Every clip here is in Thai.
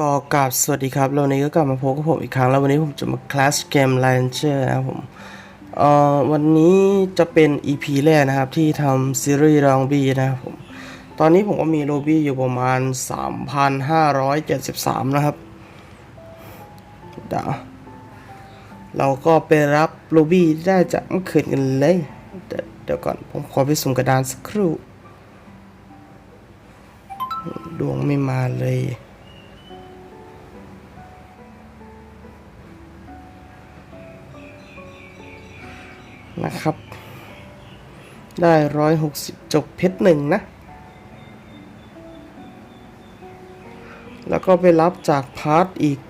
ก็กราบสวัสดีครับ วันนี้ก็กลับมาพบกับผมอีกครั้ง แล้ววันนี้ผมจะมาคลาสเกม Launcher นะครับผมเอ่อวันนี้จะเป็น EP แรกนะครับ ที่ทำซีรีส์รองบีนะครับผม ตอนนี้ผมก็มีโลบี้อยู่ประมาณ 3,573 นะครับเดี๋ยวเราก็ไปรับโลบี้ได้จากเมื่อคืนกันเลย เดี๋ยวเดี๋ยวก่อนผมขอไปสุ่มกระดานสักครู่ ดวงไม่มาเลย นะครับ ได้ร้อยหกสิบจบเพชรหนึ่งนะ แล้วก็ไปรับจากพาร์ทอีก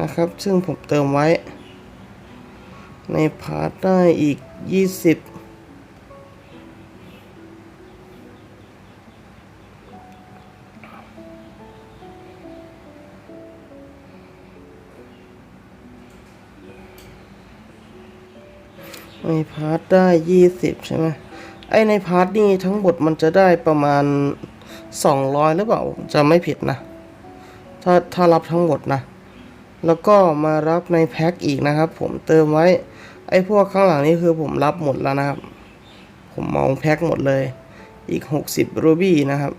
นะครับ ซึ่งผมเติมไว้ ในพาร์ทได้อีกยี่สิบ ในพาร์ทได้ยี่สิบใช่ไหมไอในพาร์ทนี่ทั้งหมดมันจะได้ประมาณสองร้อยหรือเปล่าจะไม่ผิดนะ ถ้าถ้ารับทั้งหมดนะ แล้วก็มารับในแพ็คอีกนะครับ ผมเติมไว้ ไอพวกข้างหลังนี่คือผมรับหมดแล้วนะครับ ผมเมาแพ็คหมดเลย อีก60รูบี้นะครับ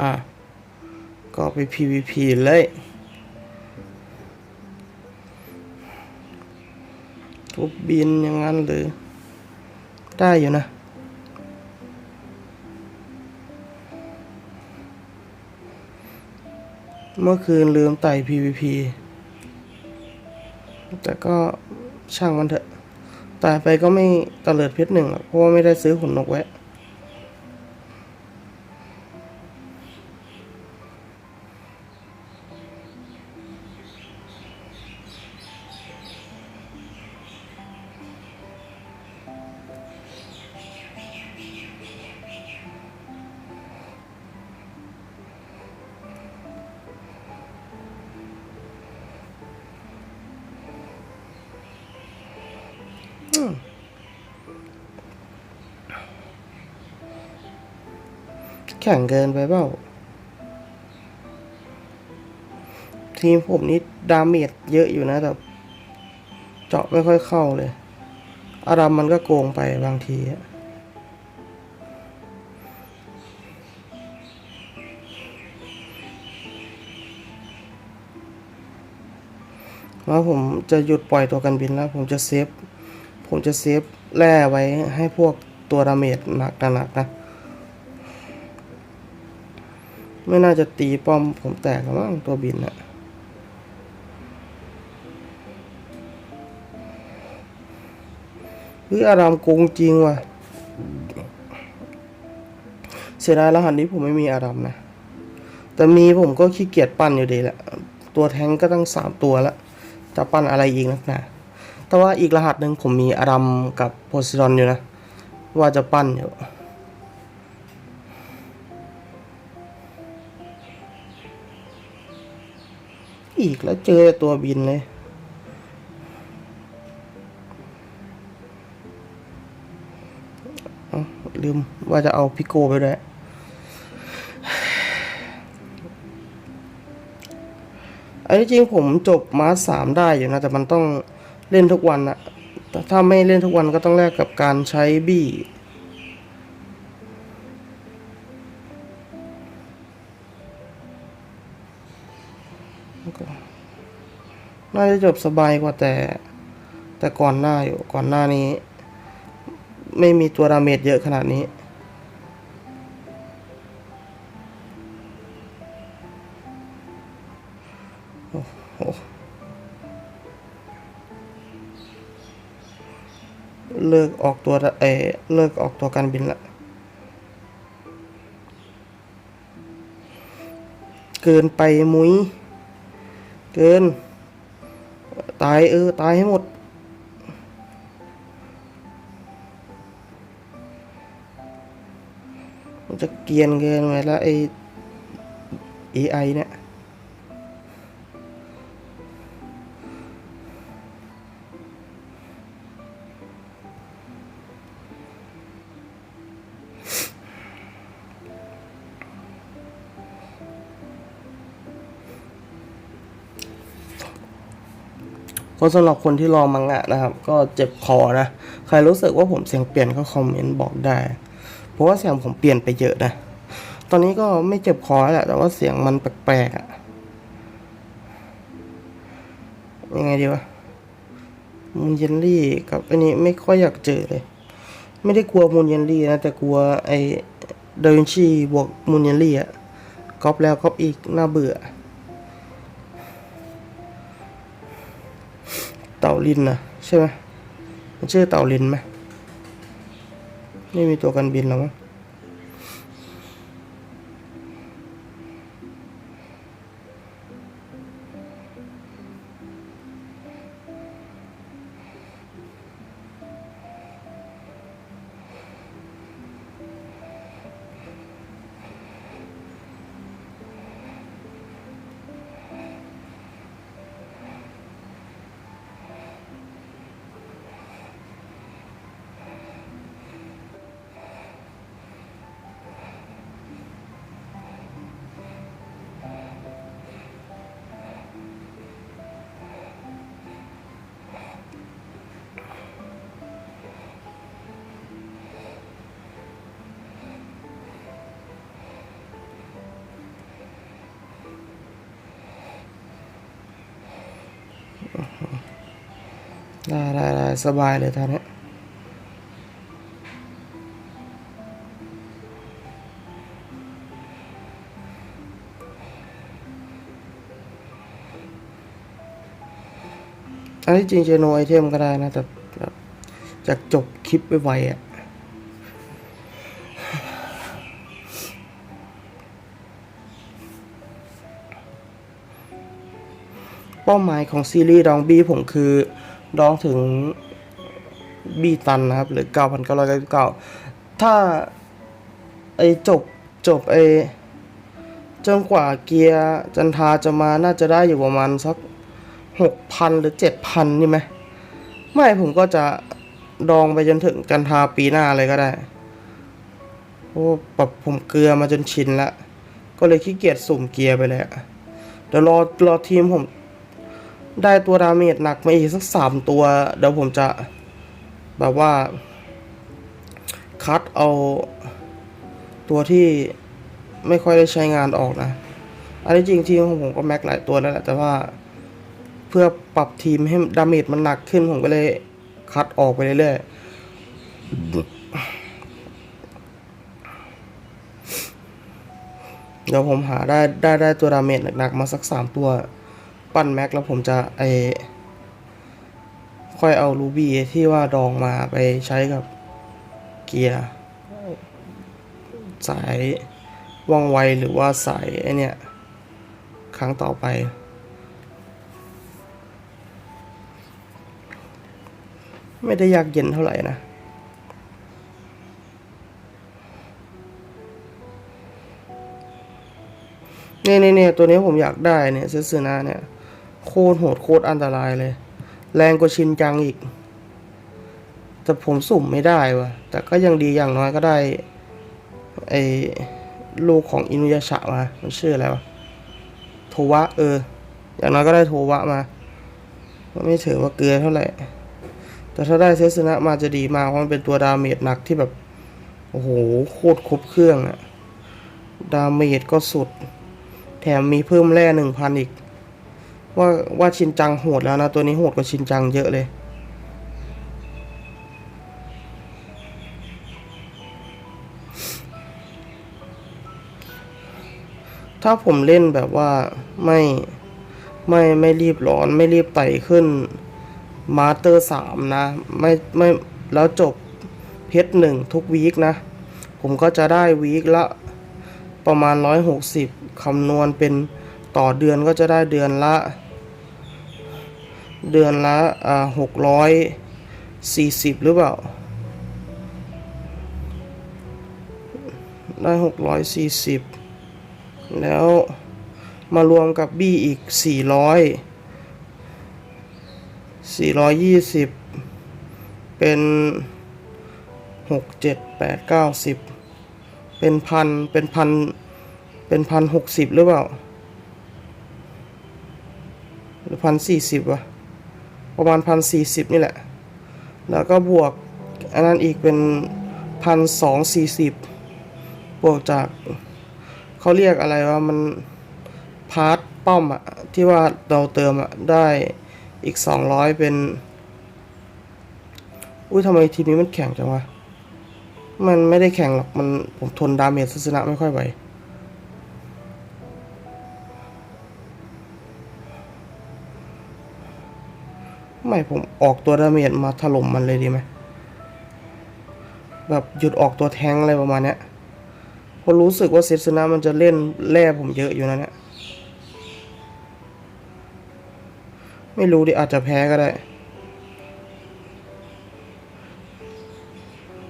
อะ ก็ไป PVP เลย ทุบบินอย่างนั้นหรือ ได้อยู่นะ เมื่อคืนลืมไต่ PVP แต่ก็ช่างมันเถอะ ตายไปก็ไม่ตะเลิดเพชรหนึ่งหรอกเพราะว่าไม่ได้ซื้อขนนกไว้ แข่งเกินไปเปล่า ทีมผมนี่ดาเมจเยอะอยู่นะแต่เจาะไม่ค่อยเข้าเลย อารามมันก็โกงไปบางทีอะแล้วผมจะหยุดปล่อยตัวกันบินแล้ว ผมจะเซฟ ผมจะเซฟแร่ไว้ให้พวกตัวดาเมจหนักหนักๆนะ ไม่น่าจะตีป้อมผมแตกแล้วมั้งตัวบินอะเฮ้ยอารามโกงจริงว่ะ เสียดายรหัสนี้ผมไม่มีอารามนะ แต่มีผมก็ขี้เกียจปั้นอยู่ดีแหละ ตัวแทงก็ตั้งสามตัวแล้วจะปั้นอะไรอีกนักหนา แต่ว่าอีกรหัสหนึ่งผมมีอารามกับโพซิดอนอยู่นะ ว่าจะปั้นอยู่อีกแล้วเจอตัวบินเลยอ้าลืมว่าจะเอาพิโกไปด้วย อันที่จริงผมจบมาสามได้อยู่นะ แต่มันต้อง เล่นทุกวันอะถ้าไม่เล่นทุกวันก็ต้องแลกกับการใช้บี้น่าจะจบสบายกว่าแต่ แต่ก่อนหน้าอยู่ก่อนหน้านี้ ไม่มีตัวดาเมจเยอะขนาดนี้โอ้โห เลิกออกตัวเอเลิกออกตัวการบินละ เกินไปมุ้ย เกิน ตายเออ ตายให้หมด มันจะเกียนเกินไปแล้วไอ้ AI เนี่ย ก็สำหรับคนที่รอมังงะนะครับ ก็เจ็บคอนะ ใครรู้สึกว่าผมเสียงเปลี่ยนก็คอมเมนต์บอกได้ เพราะว่าเสียงผมเปลี่ยนไปเยอะนะ ตอนนี้ก็ไม่เจ็บคอแล้วแหละ แต่ว่าเสียงมันแปลกๆอะยังไงดีวะมูนเยนลี่กับอันนี้ไม่ค่อยอยากเจอเลย ไม่ได้กลัวมูนเยนลี่นะ แต่กลัวไอเดวินชีบวกมูนเยนลี่อะก๊อปแล้วก๊อปอีกน่าเบื่อ เต่าลินนะใช่ไหมมันชื่อเต่าลินไหมไม่มีตัวการบินหรอมั้ง ได้ได้ได้สบายเลยท่านนี้อันที่จริงจะโนไอเทมก็ได้นะ แต่จากจบคลิปไปไวๆอะเป้าหมายของซีรีส์ดองบีผมคือ ดองถึงบีตันนะครับ หรือ 9,999 ถ้าไอจบจบไอจนกว่าเกียร์จันทาจะมาน่าจะได้อยู่ประมาณสัก 6,000 หรือ 7,000 นี่ไหม ไม่ผมก็จะดองไปจนถึงจันทาปีหน้าเลยก็ได้เพราะว่าแบผมเกลือมาจนชินละ ก็เลยขี้เกียจสุ่มเกียร์ไปเลยอะเดี๋ยวรอรอทีมผม ได้ตัวดาเมจหนักมาอีกสักสามตัว เดี๋ยวผมจะแบบว่า คัดเอาตัวที่ไม่ค่อยได้ใช้งานออกนะ อันนี้จริงทีมของผมก็แม็กหลายตัวแล้วแหละแต่ว่าเพื่อปรับทีมให้ดาเมจมันหนักขึ้นผมก็เลยคัดออกไปเรื่อยๆเดี๋ยวผมหาได้ได้ได้ตัวดาเมจหนักๆมาสักสามตัว ปั้นแม็กแล้วผมจะไอค่อยเอารูบี้ที่ว่าดองมาไปใช้กับเกียร์สายว่องไวหรือว่าสายไอเนี่ย ครั้งต่อไป ไม่ได้ยากเย็นเท่าไหร่นะเนี่ยเนี่ยเนี่ยตัวนี้ผมอยากได้เนี่ยเซซึนะเนี่ย โคตรโหดโคตรอันตรายเลย แรงกว่าชินจังอีก แต่ผมสุ่มไม่ได้วะแต่ก็ยังดีอย่างน้อยก็ได้ ไอ้ลูกของอินุยาชะมา มันชื่ออะไรวะ โทวะ เออ อย่างน้อยก็ได้โทวะมาไม่ถือว่าเกลือเท่าไหร่ แต่ถ้าได้เซสนะมาจะดีมากเพราะมันเป็นตัวดาเมจหนักที่แบบ โอ้โห โคตรครบเครื่องอะดาเมจก็สุด แถมมีเพิ่มแร่หนึ่งพันอีก ว่าว่าชินจังโหดแล้วนะ ตัวนี้โหดกว่าชินจังเยอะเลย ถ้าผมเล่นแบบว่าไม่ไม่ไม่รีบร้อนไม่รีบไต่ขึ้นมาสเตอร์สามนะ ไม่ไม่แล้วจบเพชรหนึ่งทุกวีคนะ ผมก็จะได้วีคละประมาณร้อยหกสิบคำนวณเป็นต่อเดือนก็จะได้เดือนละ เดือนละอ่าหกร้อยสี่สิบหรือเปล่า ได้หกร้อยสี่สิบแล้วมารวมกับบี้อีกสี่ร้อยสี่ร้อยยี่สิบเป็นหกเจ็ดแปดเก้าสิบเป็นพันเป็นพันเป็นพันหกสิบหรือเปล่า หรือพันสี่สิบวะ ประมาณพันสี่สิบนี่แหละ แล้วก็บวกอันนั้นอีกเป็นพันสองสี่สิบบวกจากเขาเรียกอะไรว่ามันพาร์ทป้อมอะที่ว่าเราเติมอะได้อีกสองร้อยเป็น อุ้ยทำไมทีมนี้มันแข็งจังวะ มันไม่ได้แข็งหรอก มันผมทนดาเมจศาสนะไม่ค่อยไหว ไม่ผมออกตัวดาเมจมาถล่มมันเลยดีไหมแบบหยุดออกตัวแทงอะไรประมาณเนี้ยเพราะรู้สึกว่าเซตสนะมันจะเล่นแร่ผมเยอะอยู่นะเนี่ยไม่รู้ดิอาจจะแพ้ก็ได้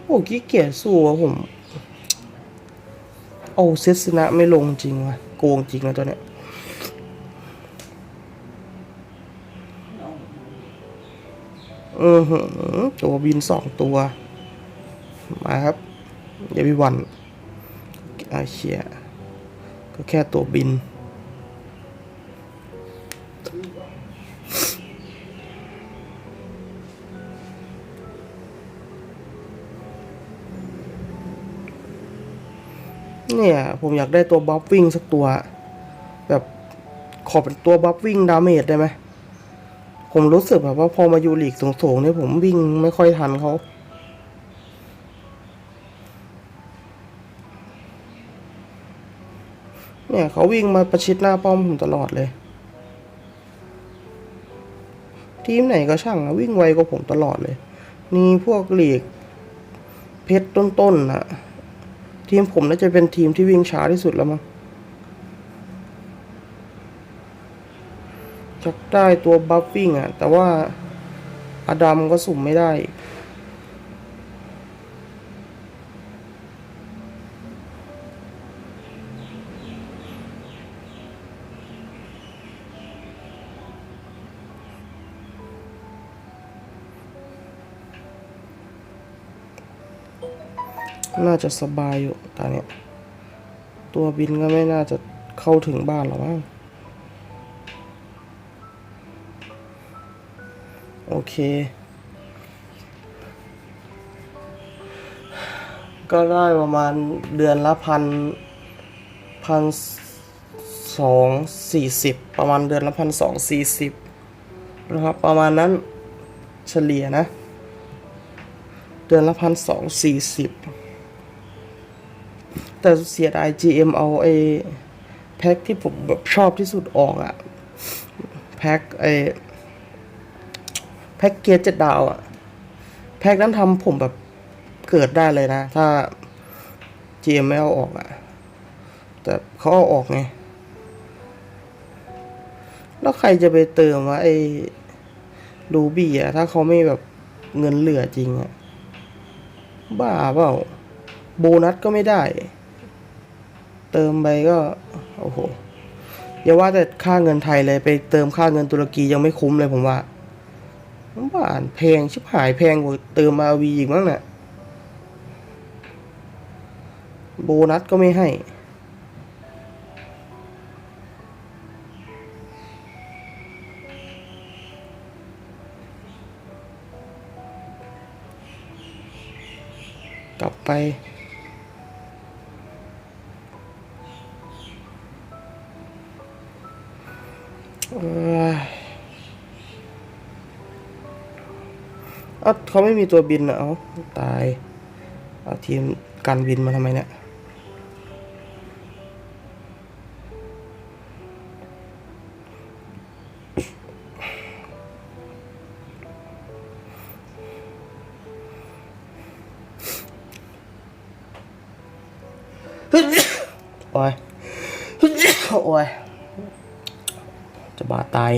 โอ้ขี้เกียจสู้อะผม เอาเซตสนะไม่ลงจริงว่ะโกงจริงนะตัวเนี้ย อืออตัวบินสองตัว มาครับอย่าไปวันอาเชียก็แค่ตัวบิน เนี่ย ผมอยากได้ตัวบัฟวิ่งสักตัว แบบ ขอเป็นตัวบัฟวิ่งดาเมจได้ไหม ผมรู้สึกแบบว่าพอมาอยู่ลีกสูงๆเนี่ยผมวิ่งไม่ค่อยทันเขาเนี่ยเขาวิ่งมาประชิดหน้าป้อมผมตลอดเลย ทีมไหนก็ช่างอะวิ่งไวกว่าผมตลอดเลย นี่พวกลีก เพชรต้นๆนะทีมผมน่าจะเป็นทีมที่วิ่งช้าที่สุดแล้วมั้ง จักได้ตัวบัฟฟิ้งอะ แต่ว่าอดัมก็สุ่มไม่ได้น่าจะสบายอยู่ตอนเนี้ยตัวบินก็ไม่น่าจะเข้าถึงบ้านหรอกมั้ง เค ก็ได้ประมาณเดือนละพันพันสองสี่สิบประมาณเดือนละพันสองสี่สิบนะครับประมาณนั้นเฉลี่ยนะ เดือนละพันสองสี่สิบแต่เสียดาย GM เอาไอ้แพ็คที่ผมแบบชอบที่สุดออกอะแพ็คไอ้ แพ็กเกจเจ็ดดาวอะแพ็กนั้นทำผมแบบเกิดได้เลยนะ ถ้า GM ไม่เอาออกอะแต่เขาเอาออกไง แล้วใครจะไปเติมวะไอ้รูบี้อะถ้าเขาไม่แบบเงินเหลือจริงอะบ้าเปล่า โบนัสก็ไม่ได้ เติมไปก็ โอ้โหอย่าว่าแต่ค่าเงินไทยเลยไปเติมค่าเงินตุรกียังไม่คุ้มเลยผมว่า บ้านแพงชิบหายแพงกว่าเติมมาวีอีกมั้งเนี่ยโบนัสก็ไม่ให้ กลับไป เอ้าเขาไม่มีตัวบินอะเอาตาย เอาทีมการบินมาทำไมเนี่ยโอ้ยโอ้ยจะบาดตาย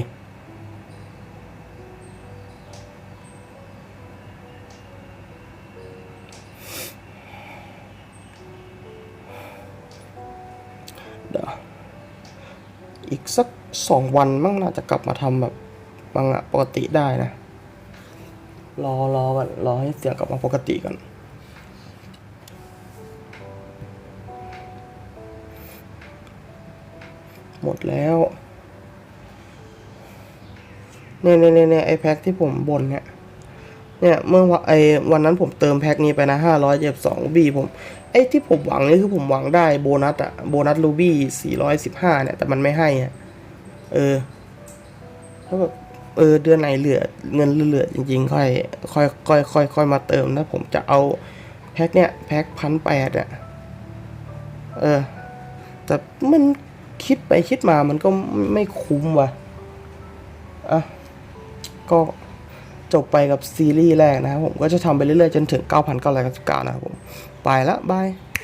เดี๋ยวอีกสักสองวันมั่งน่าจะกลับมาทำแบบบางอะปกติได้นะ รอรอก่อนรอให้เสียงกลับมาปกติก่อนหมดแล้วเนี่ยเนี่ยเนี่ยเนี่ยไอแพ็คที่ผมบนเนี่ย เนี่ยเมื่อไอวันนั้นผมเติมแพ็คนี้ไปนะห้าร้อยเจ็บสองบีผมไอที่ผมหวังนี่คือผมหวังได้โบนัสอะโบนัสลูบี้สี่ร้อยสิบห้าเนี่ย แต่มันไม่ให้อะเออแล้วแบบเออเดือนไหนเหลือเงินเหลือๆจริงๆ ค่อย ค่อยค่อยค่อยค่อยมาเติมนะผมจะเอาแพ็คเนี่ยแพ็คพันแปดอะเออ แต่มันคิดไปคิดมามันก็ไม่คุ้มว่ะอะก็ จบไปกับซีรีส์แรกนะครับผมก็จะทำไปเรื่อยๆ จนถึง 9,999 นะครับผม ไปละบาย